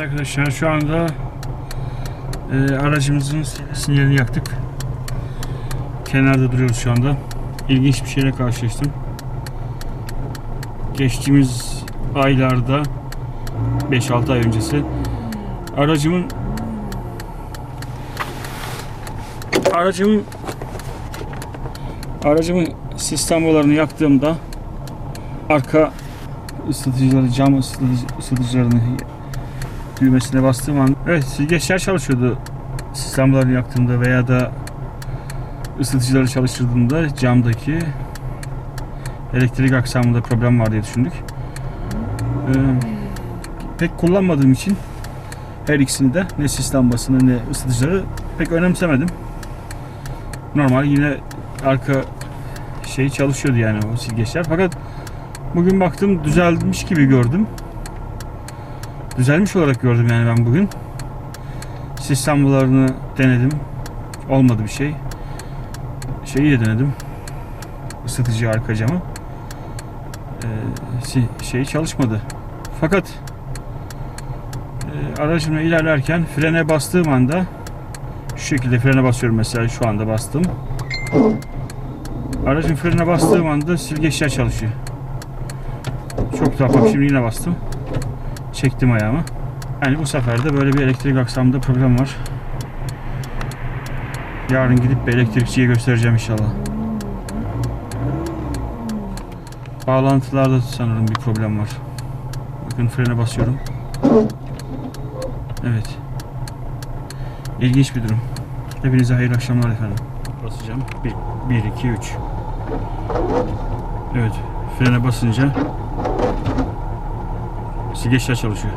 Arkadaşlar şu anda e, aracımızın sinyalini yaktık. Kenarda duruyoruz şu anda. İlginç bir şeyle karşılaştım. Geçtiğimiz aylarda 5-6 ay öncesi aracımın aracımın aracımın sistemlerini yaktığımda arka ısıtıcıları, cam ısıtıcı, ısıtıcılarını düğmesine bastığım an evet silgeçler çalışıyordu sistemlerini yaktığımda veya da ısıtıcıları çalıştırdığımda camdaki elektrik aksamında problem var diye düşündük. Ee, pek kullanmadığım için her ikisini de ne sistem basını ne ısıtıcıları pek önemsemedim. Normal yine arka şey çalışıyordu yani o silgeçler. Fakat bugün baktım düzelmiş gibi gördüm. Düzelmiş olarak gördüm yani ben bugün. Sistem bularını denedim. Olmadı bir şey. Şeyi de denedim. Isıtıcı arka camı. Ee, şey çalışmadı. Fakat e, aracımla ilerlerken frene bastığım anda şu şekilde frene basıyorum mesela şu anda bastım. Aracın frene bastığım anda silgeçler çalışıyor. Çok tuhaf. Şimdi yine bastım. Çektim ayağımı. Yani bu sefer de böyle bir elektrik aksamında problem var. Yarın gidip bir elektrikçiye göstereceğim inşallah. Bağlantılarda sanırım bir problem var. Bakın frene basıyorum. Evet. İlginç bir durum. Hepinize hayırlı akşamlar efendim. Basacağım. 1, 1 2, 3. Evet. Frene basınca silgeçler çalışıyor.